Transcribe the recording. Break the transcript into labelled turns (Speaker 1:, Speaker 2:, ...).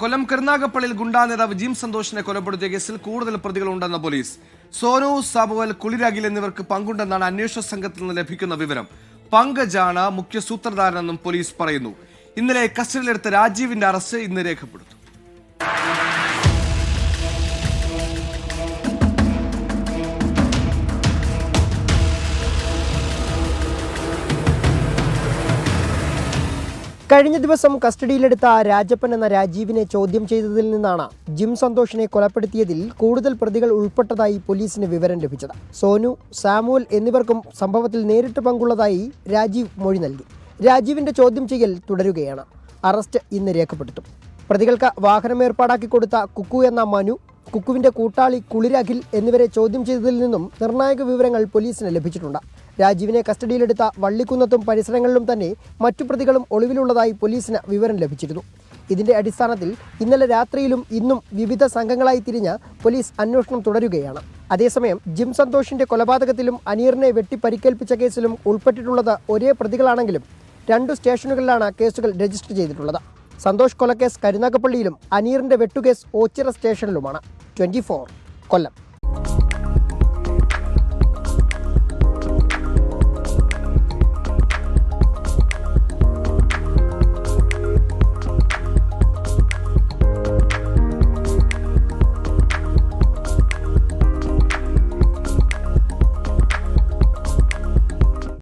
Speaker 1: കൊല്ലം കരുനാഗപ്പള്ളിയിൽ ഗുണ്ടാ നേതാവ് ജിം സന്തോഷിനെ കൊലപ്പെടുത്തിയ കേസിൽ കൂടുതൽ പ്രതികളുണ്ടെന്ന പോലീസ്. സോനു സാബുവൽ കുളിരാഗിൽ എന്നിവർക്ക് പങ്കുണ്ടെന്നാണ് അന്വേഷണ സംഘത്തിൽ നിന്ന് ലഭിക്കുന്ന വിവരം. പങ്കജാണ് മുഖ്യ സൂത്രധാരനെന്നും പോലീസ് പറയുന്നു. ഇന്നലെ കസ്റ്റഡിയിലെടുത്ത രാജീവിന്റെ അറസ്റ്റ് ഇന്ന് രേഖപ്പെടുത്തും.
Speaker 2: കഴിഞ്ഞ ദിവസം കസ്റ്റഡിയിലെടുത്ത രാജപ്പൻ എന്ന രാജീവിനെ ചോദ്യം ചെയ്തതിൽ നിന്നാണ് ജിം സന്തോഷിനെ കൊലപ്പെടുത്തിയതിൽ കൂടുതൽ പ്രതികൾ ഉൾപ്പെട്ടതായി പോലീസിന് വിവരം ലഭിച്ചത്. സോനു സാമുവൽ എന്നിവർക്കും സംഭവത്തിൽ നേരിട്ട് പങ്കുള്ളതായി രാജീവ് മൊഴി നൽകി. രാജീവിന്റെ ചോദ്യം ചെയ്യൽ തുടരുകയാണ്. അറസ്റ്റ് ഇന്ന് രേഖപ്പെടുത്തും. പ്രതികൾക്ക് വാഹനം ഏർപ്പാടാക്കി കൊടുത്ത കുക്കു എന്ന മനു കുക്കുവിന്റെ കൂട്ടാളി കുളിരഖിൽ എന്നിവരെ ചോദ്യം ചെയ്തതിൽ നിന്നും നിർണായക വിവരങ്ങൾ പോലീസിന് ലഭിച്ചിട്ടുണ്ട്. രാജീവിനെ കസ്റ്റഡിയിലെടുത്ത വള്ളിക്കുന്നത്തും പരിസരങ്ങളിലും തന്നെ മറ്റു പ്രതികളും ഒളിവിലുള്ളതായി പോലീസിന് വിവരം ലഭിച്ചിരുന്നു. ഇതിന്റെ അടിസ്ഥാനത്തിൽ ഇന്നലെ രാത്രിയിലും ഇന്നും വിവിധ സംഘങ്ങളായി തിരിഞ്ഞ പോലീസ് അന്വേഷണം തുടരുകയാണ്. അതേസമയം ജിം സന്തോഷിന്റെ കൊലപാതകത്തിലും അനീറിനെ വെട്ടി പരിക്കേൽപ്പിച്ച കേസിലും ഉൾപ്പെട്ടിട്ടുള്ളത് ഒരേ പ്രതികളാണെങ്കിലും രണ്ടു സ്റ്റേഷനുകളിലാണ് കേസുകൾ രജിസ്റ്റർ ചെയ്തിട്ടുള്ളത്. സന്തോഷ് കൊലക്കേസ് കരുനാഗപ്പള്ളിയിലും അനീറിന്റെ വെട്ടുകേസ് ഓച്ചിറ സ്റ്റേഷനിലുമാണ്. ട്വന്റി കൊല്ലം.